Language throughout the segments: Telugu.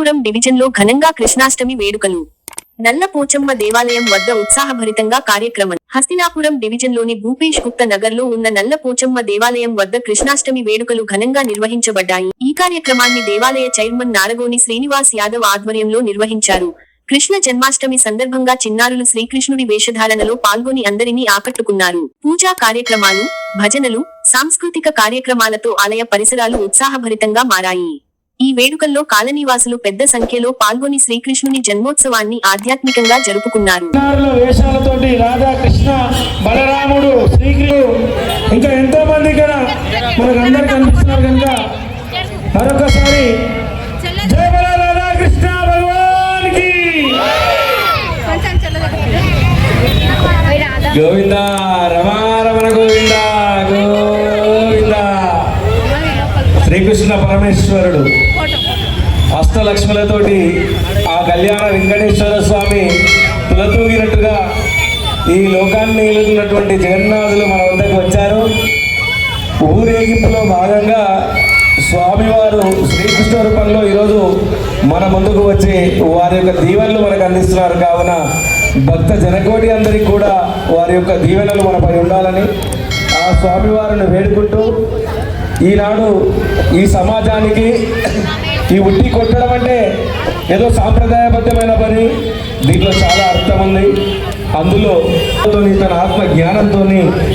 హస్తినాపురం డివిజన్లో ఘనంగా కృష్ణాష్టమి వేడుకలు. నల్ల పోచమ్మ దేవాలయం వద్ద ఉత్సాహభరితంగా కార్యక్రమం. హస్తినాపురం డివిజన్లోని భూపేష్ గుప్త నగర్లో ఉన్న నల్ల పోచమ్మ దేవాలయం వద్ద కృష్ణాష్టమి వేడుకలు ఘనంగా నిర్వహించబడ్డాయి. ఈ కార్యక్రమాన్ని దేవాలయ చైర్మన్ నారగోని శ్రీనివాస్ యాదవ్ ఆధ్వర్యంలో నిర్వహించారు. కృష్ణ జన్మాష్టమి సందర్భంగా చిన్నారులు శ్రీకృష్ణుడి వేషధారణలో పాల్గొని అందరినీ ఆకట్టుకున్నారు. పూజా కార్యక్రమాలు భజనలు సాంస్కృతిక కార్యక్రమాలతో ఆలయ పరిసరాలు ఉత్సాహభరితంగా మారాయి. ఈ వేడుకల్లో కాలనీవాసులు పెద్ద సంఖ్యలో పాల్గొని శ్రీకృష్ణుని జన్మోత్సవాన్ని ఆధ్యాత్మికంగా జరుపుకున్నారు. వేషాలతోటి రాధా కృష్ణ బలరాముడు శ్రీకృష్ణుడు ఇంకా ఎంతో మంది ఇక్కడ కనిపిస్తున్నారు కనుక మరొకసారి జయ బల గోవింద రమారమణ గోవింద గోవింద. శ్రీకృష్ణ పరమేశ్వరుడు. అష్టలక్ష్ములతోటి ఆ కళ్యాణ వెంకటేశ్వర స్వామి తులతూగినట్టుగా ఈ లోకాన్ని ఏలుతున్నటువంటి జగన్నాథులు మన వద్దకు వచ్చారు. ఊరేగింపులో భాగంగా స్వామివారు శ్రీకృష్ణ రూపంలో ఈరోజు మన ముందుకు వచ్చి వారి యొక్క దీవెనలు మనకు అందిస్తున్నారు. కావున భక్త జనకోటి అందరికీ కూడా వారి యొక్క దీవెనలు మనపై ఉండాలని ఆ స్వామివారిని వేడుకుంటూ ఈనాడు ఈ సమాజానికి ఈ ఉట్టి కొట్టడం అంటే ఏదో సాంప్రదాయబద్ధమైన పని. దీంట్లో చాలా అర్థం ఉంది. అందులో తన ఆత్మ జ్ఞానంతో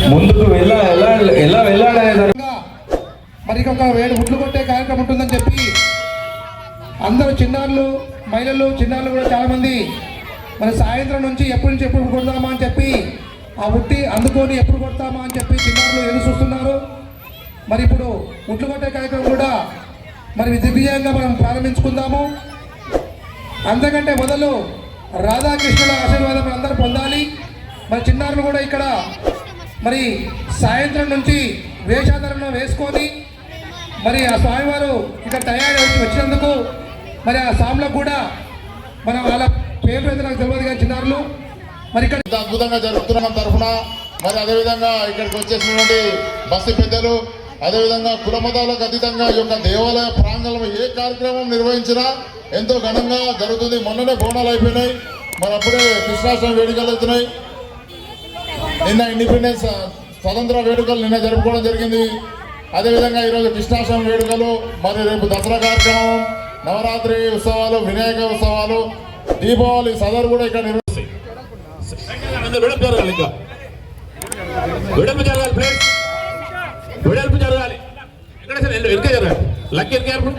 ముందుకు వెళ్ళా ఎలా ఎలా వెళ్ళాడనే మరి ఒక వేడు ఉట్లు కొట్టే కార్యక్రమం ఉంటుందని చెప్పి అందరూ చిన్నారులు మహిళలు చిన్నారులు కూడా చాలామంది మరి సాయంత్రం నుంచి ఎప్పటి నుంచి ఎప్పుడు కొడదామా అని చెప్పి ఆ ఉట్టి అందుకొని ఎప్పుడు కొడతామా అని చెప్పి చిన్నారులు ఎదురు చూస్తున్నారు. మరి ఇప్పుడు ఉట్లు కొట్టే కార్యక్రమం కూడా మరి దిగ్విజయంగా మనం ప్రారంభించుకుందాము. అంతకంటే మొదలు రాధాకృష్ణుల ఆశీర్వాదం మనందరూ పొందాలి. మరి చిన్నారులు కూడా ఇక్కడ మరి సాయంత్రం నుంచి వేషాధారణ వేసుకొని మరి ఆ స్వామివారు ఇక్కడ తయారు వచ్చినందుకు మరి ఆ స్వాములకు కూడా మన వాళ్ళ పేరు అయితే నాకు తెలియదు కానీ చిన్నారులు. మరి ఇక్కడ అద్భుతంగా జరుగుతున్న తరఫున. మరి అదేవిధంగా ఇక్కడికి వచ్చేసినటువంటి బస్సు పెద్దలు అదేవిధంగా కులమతాలకు అతీతంగా ఈ యొక్క దేవాలయ ప్రాంగణంలో ఏ కార్యక్రమం నిర్వహించినా ఎంతో ఘనంగా జరుగుతుంది. మొన్ననే బోనాలు అయిపోయినాయి. మరి అప్పుడే కృష్ణాష్టమి వేడుకలు అవుతున్నాయి. నిన్న ఇండిపెండెన్స్ స్వతంత్ర వేడుకలు నిన్న జరుపుకోవడం జరిగింది. అదేవిధంగా ఈరోజు కృష్ణాష్టమి వేడుకలు మరి రేపు దసరా కార్యక్రమం నవరాత్రి ఉత్సవాలు వినాయక ఉత్సవాలు దీపావళి సదరు కూడా ఇక్కడ నిర్వహిస్తాయి. అందరూ జరగాలి జరగాలి ప్లీజ్ వెడల్పు జరగాలి? ఎక్కడ సార్? వెనక జరగాలి. లక్ ఎరికారు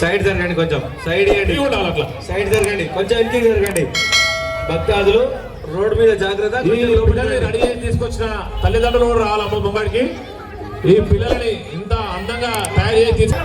సైడ్ జరగండి కొంచెం. సైడ్ ఇవ్వండి ఉండాలి అట్లా. సైడ్ జరగండి. కొంచెం వెనక్కి జరగండి. భక్తాదులు రోడ్డు మీద జాగ్రత్త ఈ పిల్లల్ని రండి. రెడీ చేసి తీసుకొచ్చిన తల్లిదండ్రులు కూడా రావాలమ్మ ముంబడికి ఈ పిల్లల్ని ఇంత అందంగా తయారు చేసి తీసుకు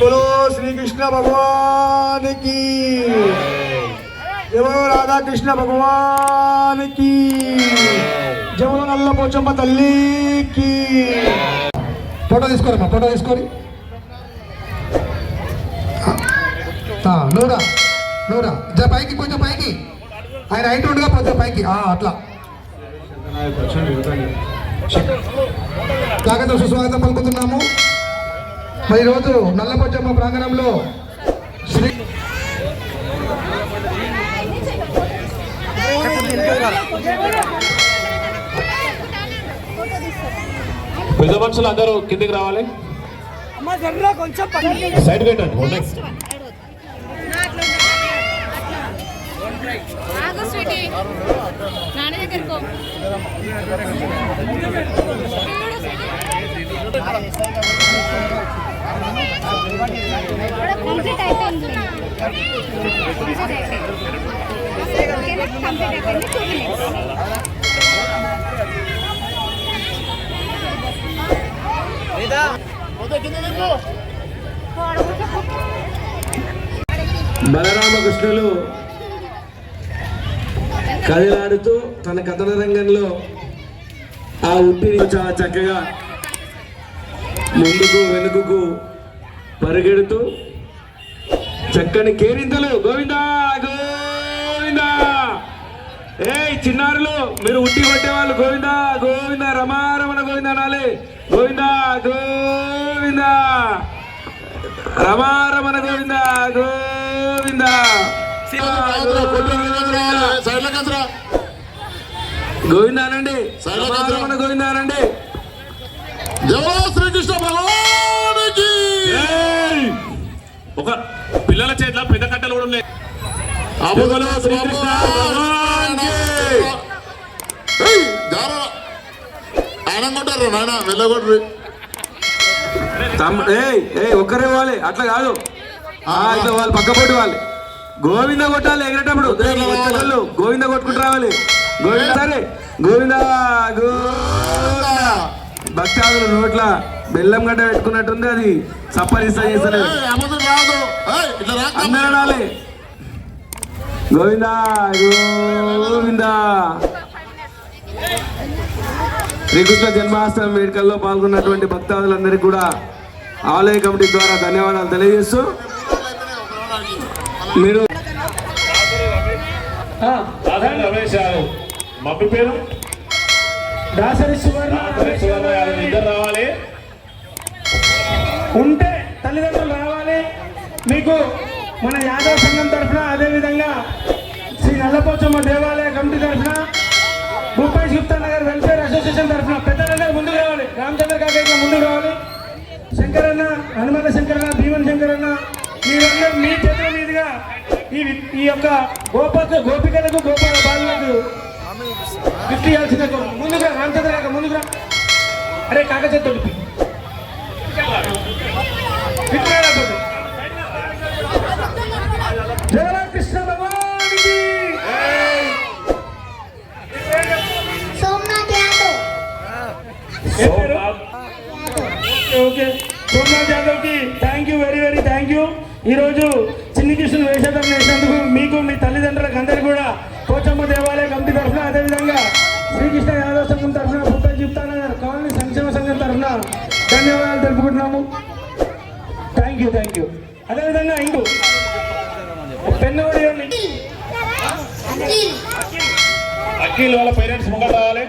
बोलो श्री कृष्ण भगवान की। जय राधा कृष्ण भगवान की। మల్ల పోచమ్మ తల్లికి ఫోటో తీసుకోరమ్మ ఫోటో తీసుకొని నూరా నూరా జ పైకి కొంచెం పైకి ఆయన రైట్ ఉండగా కొంచెం పైకి అట్లా స్వాగతం సుస్వాగతం పలుకుతున్నాము మరి ఈరోజు నల్లపొచ్చమ్మ ప్రాంగణంలో శ్రీ పెద్ద మనుషులు అందరూ కిందికి రావాలి. సైడ్ పెట్టండి నెక్స్ట్ ఆగు స్వీటీ. నాన్న దగ్గరకు కంప్లీట్ అయిపోయింది. కంప్లీట్ అయిపోయింది. టూ మినిట్స్ బలరామకృష్ణులు కదిలాడుతూ తన కథన రంగంలో ఆ ఉట్టిని చాలా చక్కగా ముందుకు వెనుకకు పరిగెడుతూ చక్కని కేరింతలు. గోవిందా గోవిందా! ఏ చిన్నారులు మీరు ఉట్టి కొట్టేవాళ్ళు. గోవిందా గోవిందా రమారమణ గోవిందా అనాలి. గోవిందా గోవిందా. రమారమణ గోవిందా గోవిందా. సైడ్ల కంద్రా గోవిందా అనండి సైలెంట్ రమారమణ గోవిందా అనండి జయ శ్రీకృష్ణ భగవానికి! ఒక పిల్లల చేతిలో పెద్ద కట్టెలు కూడా ఉన్నాయి. అబుదల శ్రీకృష్ణ భగవానికి. ఆయన కొట్టారు నాయన వెళ్ళగొట్టు. తమ్ము ఏయ్ ఏయ్ ఒక్కరే పోవాలి అట్లా కాదు. ఇట్లా వాళ్ళు పక్క వాళ్ళు. గోవింద కొట్టాలి ఎగిరేటప్పుడు. వచ్చేటోళ్ళు గోవింద కొట్టుకుంటూ రావాలి. గోవింద సరే. గోవింద భక్తాదులు నోట్ల బెల్లం గడ్డ పెట్టుకున్నట్టుంది అది. సప్పరిస్తా చేస్తలేదు. అందరూ గోవింద గోవింద. శ్రీకృష్ణ జన్మాష్టమి వేడుకల్లో పాల్గొన్నటువంటి భక్తాదులందరికీ కూడా ఆలయ కమిటీ ద్వారా ధన్యవాదాలు తెలియజేస్తూ మీరు మమ్మీ పేరు? దాసరి సువర్ణ ఇద్దరు రావాలి. ఉంటే తల్లిదండ్రులు రావాలి. మీకు మన యాదవ్ సంఘం తరఫున అదేవిధంగా శ్రీ నల్లపోచమ్మ దేవాలయ కమిటీ తరఫున భూపేష్ గుప్తా నగర్ వెల్ఫేర్ అసోసియేషన్ తరఫున పెద్దలందరూ ముందుకు రావాలి. రామచంద్ర కాకయ్య ముందుకు రావాలి. శంకరన్న హనుమాన శంకరన్న భీమన్ శంకరన్న మీరందరూ మీ చేతుల మీదుగా ఈ ఈ యొక్క గోపక గోపికలకు గోపాల బాలులకు గిఫ్ట్ ఇవ్వాల్సిన ముందుగా రామచంద్ర కాక ముందుగా అరే కాక చేతి తొడిపి. Somnath యాదవ్కి thank you very very thank you ఈరోజు చిన్ని కృష్ణుని వేషధారణ వేసినందుకు మీకు మీ తల్లిదండ్రులకు అందరికీ కూడా పోచమ్మ దేవాలయ కమిటీ తరఫున అదేవిధంగా శ్రీకృష్ణ యాదవ్ సంఘం తరఫున పుట్ట జీవితానగర్ కాలనీ సంక్షేమ సంఘం తరఫున ధన్యవాదాలు తెలుపుకుంటున్నాము. థ్యాంక్ యూ థ్యాంక్ యూ అదేవిధంగా ఇంకో పెన్నవాడి అఖిల్. అఖిల్ వాళ్ళ పేరెంట్స్ ముంగట రావాలి.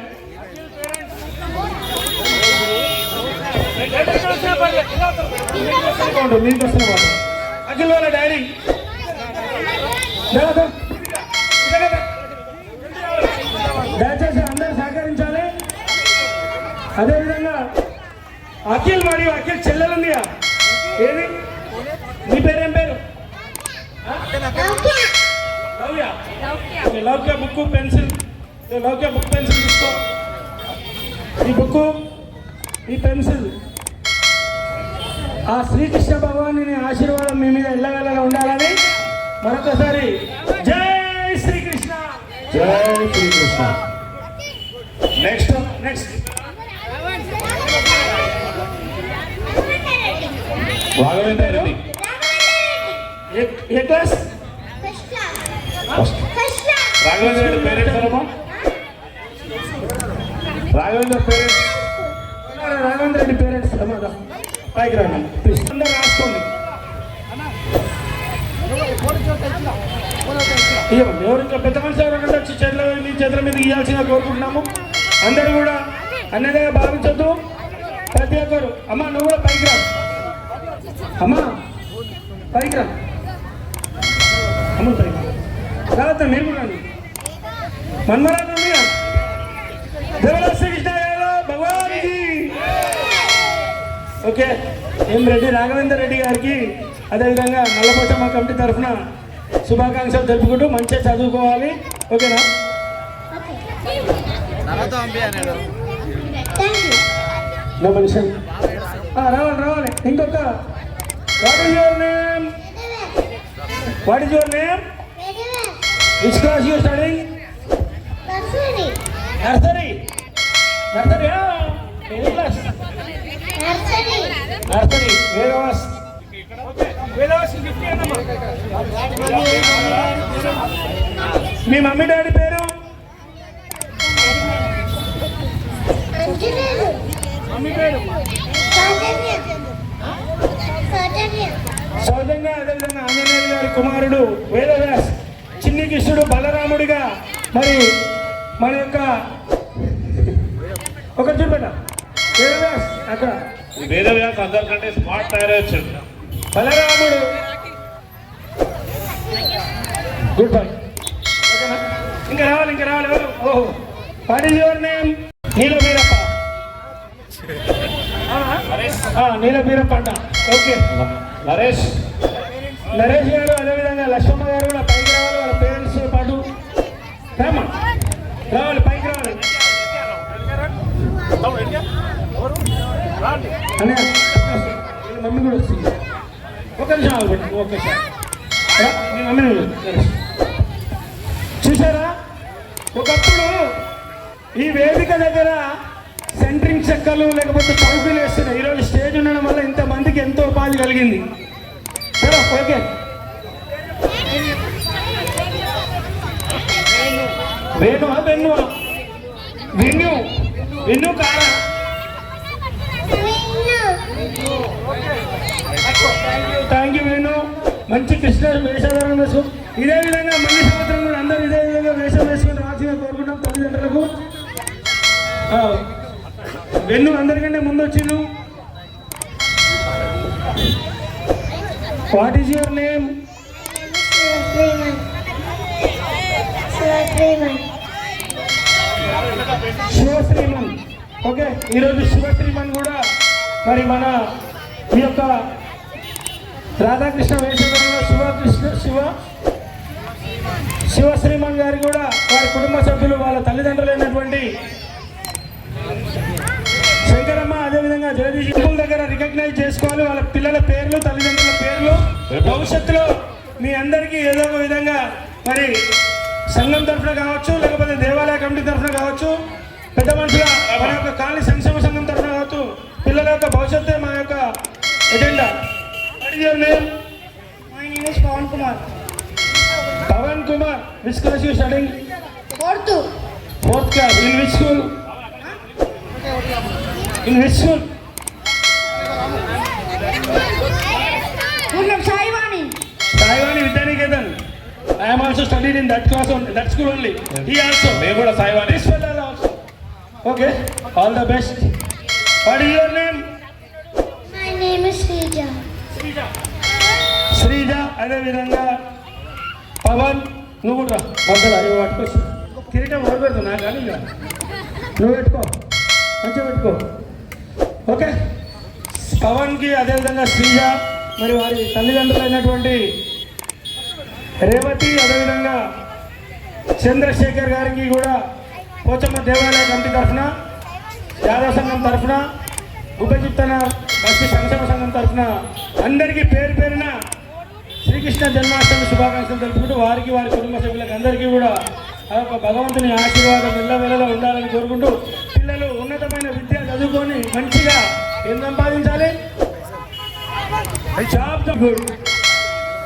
అఖిల్ వాళ్ళ డాడీ దయచేసి అందరూ సహకరించాలి అదేవిధంగా అఖిల్ మరియు అఖిల్ చెల్లెలు చెల్లెలుందిగా ఏది మీ పేరేం పేరు Lavya okay, Lavya book pencil Loukya book pencil తీసుకో ఈ బుక్ ఈ పెన్సిల్ ఆ శ్రీకృష్ణ భగవాని ఆశీర్వాదం మీ మీద ఎల్లవేళలా ఉండాలని మరొకసారి జై శ్రీకృష్ణ. జై Srikrishna. Next next Raghavendra Reddy A- A class? Raghavendra Reddy parents ఎవరమ్మా రాఘవేంద్ర పేరెంట్స్ రాఘవేంద్ర రెడ్డి పేరెంట్స్ అమ్మా పైకి రండి. ప్లీజ్ అందరూ రాసుకోండి. ఎవరు ఇంకా పెద్ద మనిషి ఎవరైనా వచ్చి చేతుల మీ చేతుల మీద ఇవ్వాల్సిందిగా కోరుకుంటున్నాము. అందరూ కూడా అన్నదిగా భావించొద్దు. ప్రతి ఒక్కరు అమ్మ నువ్వు కూడా పైకి రా. అమ్మా పైకి రా. అమ్మ పైకి రా. రావద్దా మీరు కూడా మన్మరాజు ఉన్నాయా? దేవరా శ్రీకృష్ణ యాదవ్ భగవానికి ఓకే. ఎం రెడ్డి రాఘవేందర్ రెడ్డి గారికి అదేవిధంగా నల్లపోచమ్మ కమిటీ తరఫున శుభాకాంక్షలు తెలుపుకుంటూ మంచిగా చదువుకోవాలి. ఓకేనా? నో రావాలి రావాలి. ఇంకొక. What is your name what is your name which class you studying nursery nursery A class nursery Vedavas me mummy daddy పేరు? మమ్మీ పేరు సౌజన్య అదేవిధంగా ఆంజనేయ గారి కుమారుడు వేదవ్యాస్ చిన్ని కృష్ణుడు బలరాముడిగా. మరి మన యొక్క ఒక చూపెట్ట వేదవ్యాస్ అక్కడ. వేదవ్యాస్ అందరికంటే స్మార్ట్ తయారయ్యాడు బలరాముడు గుడ్ బై ఇంకా రావాలి ఇంకా రావాలి ఎవరు ఓహో what is your name Neela Veerappa Neela Veerappa అంట ఓకే నరేష్ నరేష్ గారు అదేవిధంగా లక్ష్మమ్మ గారు కూడా పైకి రావాలి వాళ్ళ పేరెంట్స్ పాటు రామా రావాలి పైకి రావాలి అనే వీళ్ళ మమ్మీ కూడా వస్తుంది ఒక నిమిషం ఆగబెట్టు మీ మమ్మీని చూసారా ఒకప్పుడు ఈ వేదిక దగ్గర సెంట్రింగ్ చెక్కలు లేకపోతే చౌకీలు వేస్తున్నాయి ఈరోజు స్టేజ్ ఉండడం వల్ల ఇంతమందికి ఎంతో ఉపాధి కలిగింది. సరే ఓకే. వేణు. వెన్ను. వెన్ను వెన్ను కారా థ్యాంక్ యూ వేణు మంచి కృష్ణ వేషధారణ వేసు ఇదే విధంగా మళ్ళీ సంవత్సరం కూడా అందరూ ఇదే విధంగా వేషం వేసుకుని రావాల్సిందిగా కోరుకుంటాం తల్లిదండ్రులకు వెన్ను అందరికంటే ముందు వచ్చిండు. What is your name Sivasriman. Okay ఈరోజు శివశ్రీమన్ కూడా మరి మన ఈ యొక్క రాధాకృష్ణ వేషధారంలో శివకృష్ణ శివ శివ శ్రీమన్ గారు కూడా వారి కుటుంబ సభ్యులు వాళ్ళ తల్లిదండ్రులైనటువంటి శంకరమ్మ అదేవిధంగా జగదీష్ స్కూల్ దగ్గర రికగ్నైజ్ చేసుకోవాలి. వాళ్ళ పిల్లల పేర్లు తల్లిదండ్రుల పేర్లు. భవిష్యత్తులో మీ అందరికీ ఏదో ఒక విధంగా మరి సంఘం తరఫున కావచ్చు లేకపోతే దేవాలయ కమిటీ తరఫున కావచ్చు పెద్ద మనుషుల మన యొక్క కాలనీ సంక్షేమ సంఘం తరఫున కావచ్చు పిల్లల యొక్క భవిష్యత్తే మా యొక్క agenda is your name? My name is Pawan Kumar. Pawan Kumar, which class you studying? Fourth. Fourth class. In which school? In which school? Saivani. Saivani Vidyaniketan. I am also studying in that class only, that school only. Yeah. He also. Me also Taiwani. This fellow also. Okay. All the best. What is your name? Sreeja అదేవిధంగా అదే విధంగా పవన్ నువ్వు కూడా రా. మధ్యలో అయ్యో పట్టుకోవచ్చు కిరీటం ఎవరు నాకు కానీ నువ్వు పెట్టుకో. మంచిగా పెట్టుకో. ఓకే. పవన్కి అదేవిధంగా శ్రీజ మరి వారి తల్లిదండ్రులైనటువంటి రేవతి అదేవిధంగా చంద్రశేఖర్ గారికి కూడా పోచమ్మ దేవాలయ కమిటీ తరఫున యాదవ సంఘం తరఫున ఉపచిత్తన బస్తి సంక్షేమ సంఘం తరఫున అందరికీ పేరు పేరున శ్రీకృష్ణ జన్మాష్టమి శుభాకాంక్షలు తెలుపుకుంటూ వారికి వారి కుటుంబ సభ్యులకు అందరికీ కూడా ఆ యొక్క భగవంతుని ఆశీర్వాదం వెళ్ళ ఉండాలని కోరుకుంటూ పిల్లలు ఉన్నతమైన విద్య చదువుకొని మంచిగా ఏం సంపాదించాలి? Job good.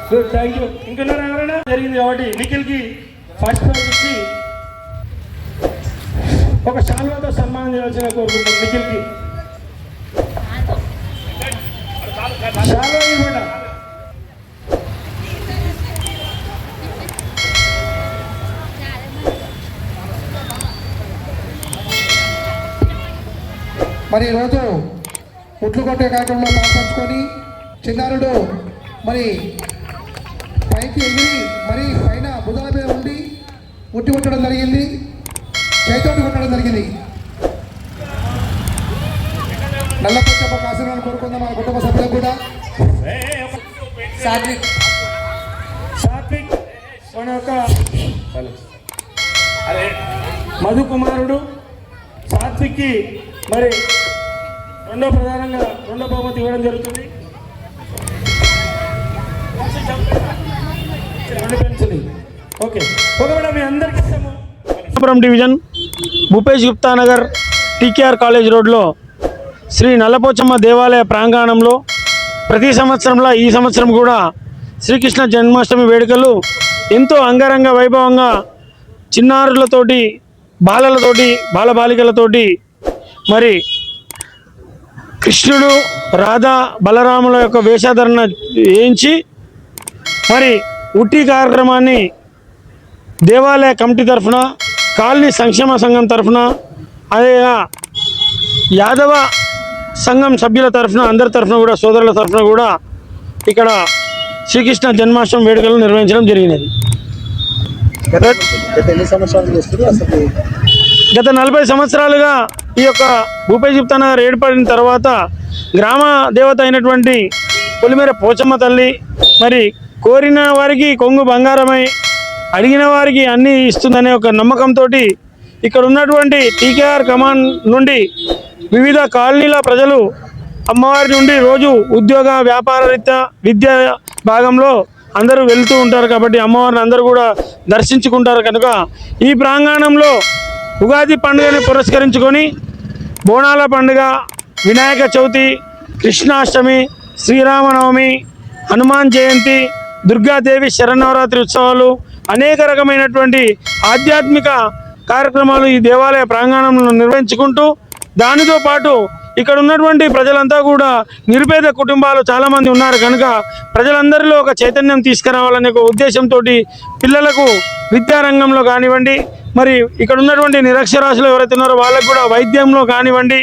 Good thank you ఇంకున్నారా ఎవరైనా జరిగింది కాబట్టి నిఖిల్కి ఫస్ట్ ప్రైజ్ ఇచ్చి ఒక శాల్వాతో సన్మానం చేయాల్సిన కోరుకుంటాం నిఖిల్కి. మరి ఈరోజు ఉట్లు కొట్టే కార్యక్రమంలో పాల్పంచుకొని చిన్నారుడు మరి పైకి ఎగిరి మరి పైన బుధాల మీద ఉండి ఉట్టి కొట్టడం జరిగింది. చేతోటి కొట్టడం జరిగింది. నల్లపచ్చప్ప ఆశీర్వాదం కోరుకుందాం. మన కుటుంబ కూడా. సాత్విక్. సాత్విక్. మన యొక్క మధు కుమారుడు సాత్విక్కి మరి రెండో ప్రధానంగా రెండో బహుమతి ఇవ్వడం జరుగుతుంది. రెండు ఓకే. ఒకవేళ మీ అందరికీ ఇస్తాము division Bhupesh Gupta Nagar TKR college రోడ్లో శ్రీ నల్లపోచమ్మ దేవాలయ ప్రాంగణంలో ప్రతి సంవత్సరంలో ఈ సంవత్సరం కూడా శ్రీకృష్ణ జన్మాష్టమి వేడుకలు ఎంతో అంగరంగ వైభవంగా చిన్నారులతోటి బాలలతోటి బాలబాలికలతోటి మరి కృష్ణుడు రాధా బలరాముల యొక్క వేషాధరణ వేయించి మరి ఉట్టి కార్యక్రమాన్ని దేవాలయ కమిటీ తరఫున కాలనీ సంక్షేమ సంఘం తరఫున అదే యాదవ సంఘం సభ్యుల తరఫున అందరి తరఫున కూడా సోదరుల తరఫున కూడా ఇక్కడ శ్రీకృష్ణ జన్మాష్టమి వేడుకలు నిర్వహించడం జరిగినది. గత నలభై సంవత్సరాలుగా ఈ యొక్క భూపేశ్ గుప్తా నగర్ ఏర్పడిన తర్వాత గ్రామ దేవత అయినటువంటి పొలిమేర పోచమ్మ తల్లి మరి కోరిన వారికి కొంగు బంగారమై అడిగిన వారికి అన్నీ ఇస్తుందనే ఒక నమ్మకంతో ఇక్కడ ఉన్నటువంటి టీకేఆర్ కమాండ్ నుండి వివిధ కాలనీల ప్రజలు అమ్మవారి నుండి రోజు ఉద్యోగ వ్యాపార రీత్యా విద్యా భాగంలో అందరూ వెళ్తూ ఉంటారు కాబట్టి అమ్మవారిని అందరూ కూడా దర్శించుకుంటారు కనుక ఈ ప్రాంగణంలో ఉగాది పండుగని పురస్కరించుకొని బోనాల పండుగ వినాయక చవితి కృష్ణాష్టమి శ్రీరామనవమి హనుమాన్ జయంతి దుర్గాదేవి శరన్నవరాత్రి ఉత్సవాలు అనేక రకమైనటువంటి ఆధ్యాత్మిక కార్యక్రమాలు ఈ దేవాలయ ప్రాంగణంలో నిర్వహించుకుంటూ దానితో పాటు ఇక్కడ ఉన్నటువంటి ప్రజలంతా కూడా నిరుపేద కుటుంబాలు చాలామంది ఉన్నారు. కనుక ప్రజలందరిలో ఒక చైతన్యం తీసుకురావాలనే ఒక ఉద్దేశంతో పిల్లలకు విద్యారంగంలో కానివ్వండి మరి ఇక్కడ ఉన్నటువంటి నిరక్షరాస్యులు ఎవరైతే ఉన్నారో వాళ్ళకు కూడా వైద్యంలో కానివ్వండి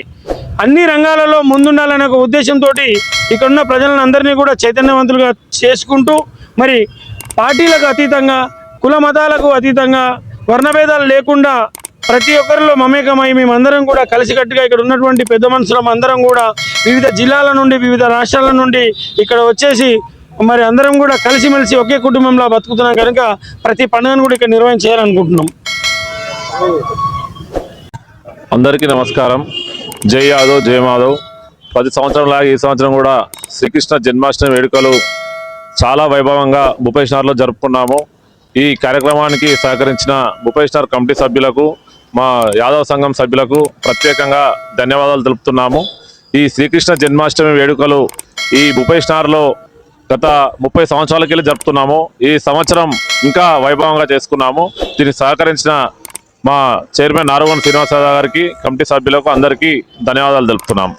అన్ని రంగాలలో ముందుండాలనే ఒక ఉద్దేశంతో ఇక్కడ ఉన్న ప్రజలను అందరినీ కూడా చైతన్యవంతులుగా చేసుకుంటూ మరి పార్టీలకు అతీతంగా కుల మతాలకు అతీతంగా వర్ణభేదాలు లేకుండా ప్రతి ఒక్కరిలో మమేకమై మేమందరం కూడా కలిసికట్టుగా ఇక్కడ ఉన్నటువంటి పెద్ద మనుషులం అందరం కూడా వివిధ జిల్లాల నుండి వివిధ రాష్ట్రాల నుండి ఇక్కడ వచ్చేసి మరి అందరం కూడా కలిసిమెలిసి ఒకే కుటుంబంలో బతుకుతున్నాం కనుక ప్రతి పండుగను కూడా ఇక్కడ నిర్వహించాలనుకుంటున్నాం అందరికీ నమస్కారం. జై యాదవ్ జయ మాధవ్. ప్రతి సంవత్సరంలాగా ఈ సంవత్సరం కూడా శ్రీకృష్ణ జన్మాష్టమి వేడుకలు చాలా వైభవంగా భూపేశ్నగర్లో జరుపుకున్నాము. ఈ కార్యక్రమానికి సహకరించిన భూపేశ్నగర్ కమిటీ సభ్యులకు మా యాదవ్ సంఘం సభ్యులకు ప్రత్యేకంగా ధన్యవాదాలు తెలుపుతున్నాము. ఈ శ్రీకృష్ణ జన్మాష్టమి వేడుకలు ఈ భూపేశ్నగర్లో గత ముప్పై సంవత్సరాలకి వెళ్ళి జరుపుతున్నాము. ఈ సంవత్సరం ఇంకా వైభవంగా చేసుకున్నాము. దీనికి సహకరించిన మా చైర్మన్ నారవన్ శ్రీనివాసరావు గారికి కమిటీ సభ్యులకు అందరికీ ధన్యవాదాలు తెలుపుతున్నాము.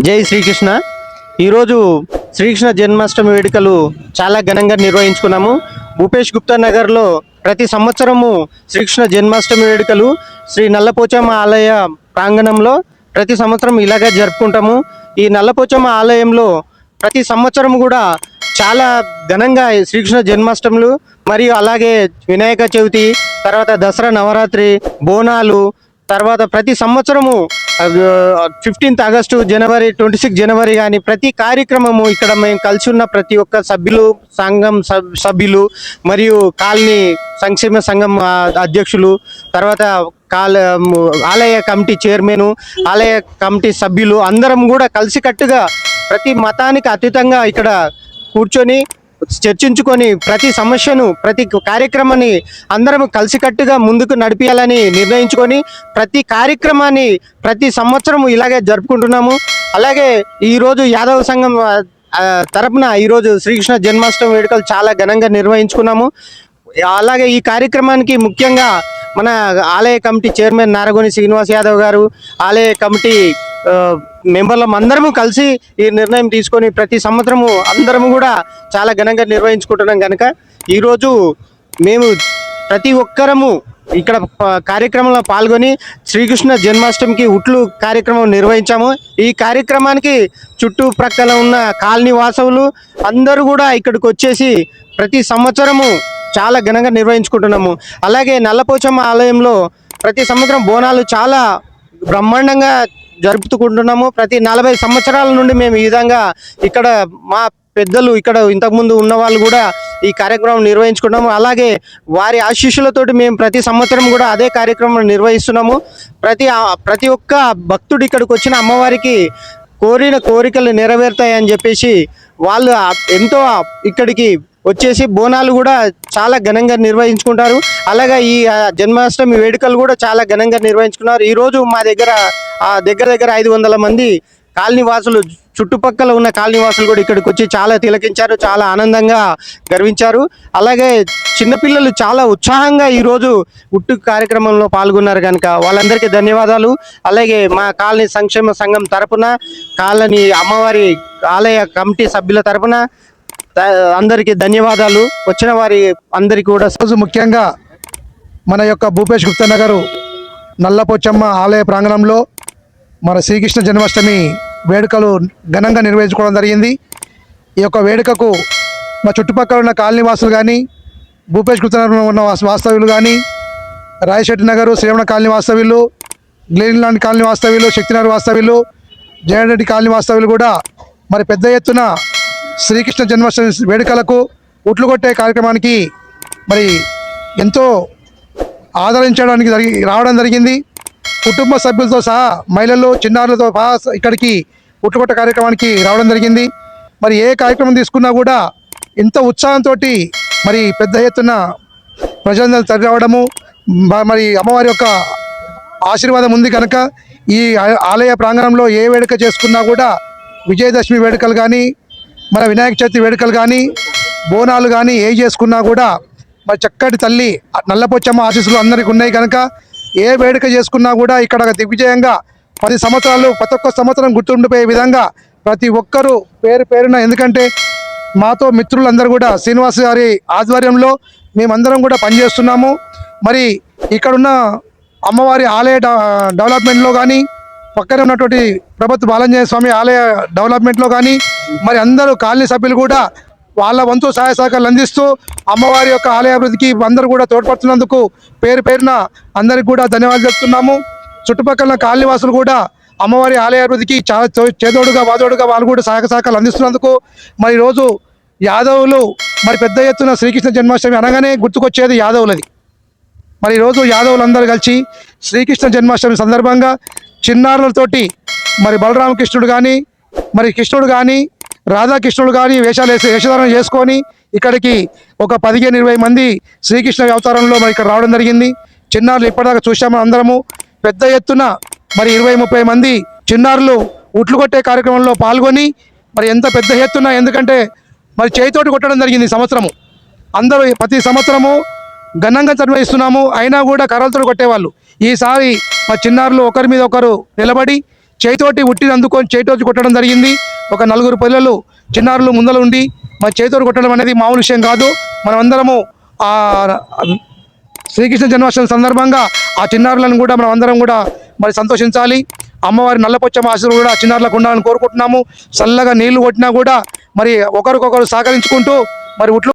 జై శ్రీకృష్ణ. ఈరోజు శ్రీకృష్ణ జన్మాష్టమి వేడుకలు చాలా ఘనంగా నిర్వహించుకున్నాము. భూపేష్ గుప్తా నగర్లో ప్రతి సంవత్సరము శ్రీకృష్ణ జన్మాష్టమి వేడుకలు శ్రీ నల్లపోచమ్మ ఆలయ ప్రాంగణంలో ప్రతి సంవత్సరం ఇలాగే జరుపుకుంటాము. ఈ నల్లపోచమ్మ ఆలయంలో ప్రతి సంవత్సరం కూడా చాలా ఘనంగా శ్రీకృష్ణ జన్మాష్టములు మరియు అలాగే వినాయక చవితి తర్వాత దసరా నవరాత్రి బోనాలు తర్వాత ప్రతి సంవత్సరము fifteenth August January twenty six January కానీ ప్రతి కార్యక్రమము ఇక్కడ మేము కలిసి ఉన్న ప్రతి ఒక్క సభ్యులు సంఘం సబ్- సభ్యులు మరియు కాలనీ సంక్షేమ సంఘం అధ్యక్షులు తర్వాత కాల ఆలయ కమిటీ చైర్మన్ ఆలయ కమిటీ సభ్యులు అందరం కూడా కలిసికట్టుగా ప్రతి మతానికి అతీతంగా ఇక్కడ కూర్చొని చర్చించుకొని ప్రతి సమస్యను ప్రతి కార్యక్రమాన్ని అందరం కలిసికట్టుగా ముందుకు నడిపించాలని నిర్ణయించుకొని ప్రతి కార్యక్రమాన్ని ప్రతి సంవత్సరం ఇలాగే జరుపుకుంటున్నాము. అలాగే ఈరోజు యాదవ సంఘం తరపున ఈరోజు శ్రీకృష్ణ జన్మాష్టమి వేడుకలు చాలా ఘనంగా నిర్వహించుకున్నాము. అలాగే ఈ కార్యక్రమానికి ముఖ్యంగా మన ఆలయ కమిటీ చైర్మన్ నారగోని శ్రీనివాస్ యాదవ్ గారు ఆలయ కమిటీ మెంబర్లం అందరము కలిసి ఈ నిర్ణయం తీసుకొని ప్రతి సంవత్సరము అందరము కూడా చాలా ఘనంగా నిర్వహించుకుంటున్నాం కనుక ఈరోజు మేము ప్రతి ఒక్కరము ఇక్కడ కార్యక్రమంలో పాల్గొని శ్రీకృష్ణ జన్మాష్టమికి ఉట్లు కార్యక్రమం నిర్వహించాము. ఈ కార్యక్రమానికి చుట్టుప్రక్కల ఉన్న కాలనీ వాసవులు అందరూ కూడా ఇక్కడికి వచ్చేసి ప్రతి సంవత్సరము చాలా ఘనంగా నిర్వహించుకుంటున్నాము. అలాగే నల్లపోచమ్మ ఆలయంలో ప్రతి సంవత్సరం బోనాలు చాలా బ్రహ్మాండంగా జరుపుకుంటున్నాము. ప్రతి నలభై సంవత్సరాల నుండి మేము ఈ విధంగా ఇక్కడ మా పెద్దలు ఇక్కడ ఇంతకుముందు ఉన్న వాళ్ళు కూడా ఈ కార్యక్రమం నిర్వహించుకున్నాము. అలాగే వారి ఆశీస్సులతోటి మేము ప్రతి సంవత్సరం కూడా అదే కార్యక్రమం నిర్వహిస్తున్నాము. ప్రతి ప్రతి ఒక్క భక్తుడు ఇక్కడికి వచ్చిన అమ్మవారికి కోరిన కోరికలు నెరవేరుతాయని చెప్పేసి వాళ్ళు ఎంతో ఇక్కడికి వచ్చేసి బోనాలు కూడా చాలా ఘనంగా నిర్వహించుకుంటారు. అలాగే ఈ జన్మాష్టమి వేడుకలు కూడా చాలా ఘనంగా నిర్వహించుకున్నారు. ఈరోజు మా దగ్గర దగ్గర దగ్గర ఐదు వందల మంది కాలనీవాసులు చుట్టుపక్కల ఉన్న కాలనీవాసులు కూడా ఇక్కడికి వచ్చి చాలా తిలకించారు చాలా ఆనందంగా గర్వించారు. అలాగే చిన్నపిల్లలు చాలా ఉత్సాహంగా ఈరోజు ఉట్టు కార్యక్రమంలో పాల్గొన్నారు కనుక వాళ్ళందరికీ ధన్యవాదాలు. అలాగే మా కాలనీ సంక్షేమ సంఘం తరపున కాలనీ అమ్మవారి ఆలయ కమిటీ సభ్యుల తరపున అందరికీ ధన్యవాదాలు. వచ్చిన వారి అందరికీ కూడా రోజు ముఖ్యంగా మన యొక్క భూపేష్ గుప్తన్న నగరు నల్లపోచమ్మ ఆలయ ప్రాంగణంలో మన శ్రీకృష్ణ జన్మాష్టమి వేడుకలు ఘనంగా నిర్వహించుకోవడం జరిగింది. ఈ యొక్క వేడుకకు మా చుట్టుపక్కల ఉన్న కాలనీ వాసులు కానీ భూపేష్ గుప్తన్న ఉన్న వాస్తవ్యులు కానీ రాయశెట్టి నగరు శ్రీరమణ కాలనీ వాస్తవ్యులు గ్లీన్లాండ్ కాలనీ వాస్తవ్యులు శక్తినగర్ వాస్తవ్యులు జయరెడ్డి కాలనీ వాస్తవ్యులు కూడా మరి పెద్ద ఎత్తున శ్రీకృష్ణ జన్మాష్టమి వేడుకలకు ఉట్లు కొట్టే కార్యక్రమానికి మరి ఎంతో ఆదరించడానికి జరిగి రావడం జరిగింది. కుటుంబ సభ్యులతో సహా మహిళలు చిన్నారులతో సహా ఇక్కడికి ఉట్టుకొట్ట కార్యక్రమానికి రావడం జరిగింది. మరి ఏ కార్యక్రమం తీసుకున్నా కూడా ఇంత ఉత్సాహంతో మరి పెద్ద ఎత్తున ప్రజలందరూ తరలి రావడము మరి అమ్మవారి యొక్క ఆశీర్వాదం ఉంది కనుక ఈ ఆలయ ప్రాంగణంలో ఏ వేడుక చేసుకున్నా కూడా విజయదశమి వేడుకలు కానీ మన వినాయక చవితి వేడుకలు కానీ బోనాలు కానీ ఏ చేసుకున్నా కూడా మరి చక్కటి తల్లి నల్లపొచ్చమ్మ ఆశీస్సులు అందరికీ ఉన్నాయి కనుక ఏ వేడుక చేసుకున్నా కూడా ఇక్కడ దిగ్విజయంగా పది సంవత్సరాలు ప్రతి ఒక్క సంవత్సరం గుర్తుండిపోయే విధంగా ప్రతి ఒక్కరూ పేరు పేరున ఎందుకంటే మాతో మిత్రులందరూ కూడా శ్రీనివాస్ గారి ఆధ్వర్యంలో మేమందరం కూడా పనిచేస్తున్నాము. మరి ఇక్కడున్న అమ్మవారి ఆలయ డెవలప్మెంట్లో కానీ పక్కనే ఉన్నటువంటి ప్రభుత్వ బాలంజయ స్వామి ఆలయ డెవలప్మెంట్లో కానీ మరి అందరూ కాలనీ సభ్యులు కూడా వాళ్ళ వంతు సహాయ సహకారాలు అందిస్తూ అమ్మవారి యొక్క ఆలయ అభివృద్ధికి అందరూ కూడా తోడ్పడుతున్నందుకు పేరు పేరున అందరికి కూడా ధన్యవాదాలు చెప్తున్నాము చుట్టుపక్కల కాలనీవాసులు కూడా అమ్మవారి ఆలయ అభివృద్ధికి చాలా చేదోడుగా వాదోడుగా వాళ్ళు కూడా సహాయక సహకారాలు అందిస్తున్నందుకు మరి ఈరోజు యాదవులు మరి పెద్ద ఎత్తున శ్రీకృష్ణ జన్మాష్టమి అనగానే గుర్తుకొచ్చేది యాదవులది. మరి ఈరోజు యాదవులందరూ కలిసి శ్రీకృష్ణ జన్మాష్టమి సందర్భంగా చిన్నారులతోటి మరి బలరామకృష్ణుడు కానీ మరి కృష్ణుడు కానీ రాధాకృష్ణుడు కానీ వేషాలు వేసి వేషధారణ చేసుకొని ఇక్కడికి ఒక పదిహేను ఇరవై మంది శ్రీకృష్ణ అవతారంలో మరి ఇక్కడ రావడం జరిగింది. చిన్నారులు ఇప్పటిదాకా చూసాము అందరము. పెద్ద ఎత్తున మరి ఇరవై ముప్పై మంది చిన్నారులు ఉట్లు కొట్టే కార్యక్రమంలో పాల్గొని మరి ఎంత పెద్ద ఎత్తున ఎందుకంటే మరి చేతితోటి కొట్టడం జరిగింది సంవత్సరము. అందరూ ప్రతి సంవత్సరము ఘనంగా నిర్వహిస్తున్నాము అయినా కూడా కర్రలతో కొట్టేవాళ్ళు. ఈసారి మా చిన్నారులు ఒకరి మీద ఒకరు నిలబడి చేతోటి ఉట్టిని అందుకొని చేతోటి కొట్టడం జరిగింది. ఒక నలుగురు పిల్లలు చిన్నారులు ముందలు ఉండి మా చేతోటి కొట్టడం అనేది మామూలు విషయం కాదు. మనమందరము ఆ శ్రీకృష్ణ జన్మాష్టమి సందర్భంగా ఆ చిన్నారులను కూడా మనం అందరం కూడా మరి సంతోషించాలి. అమ్మవారి నల్లపొచ్చమ్మ ఆశీర్వాదం కూడా చిన్నారులకు ఉండాలని కోరుకుంటున్నాము. చల్లగా నీళ్ళు కొట్టినా కూడా మరి ఒకరికొకరు సహకరించుకుంటూ మరి ఉట్లు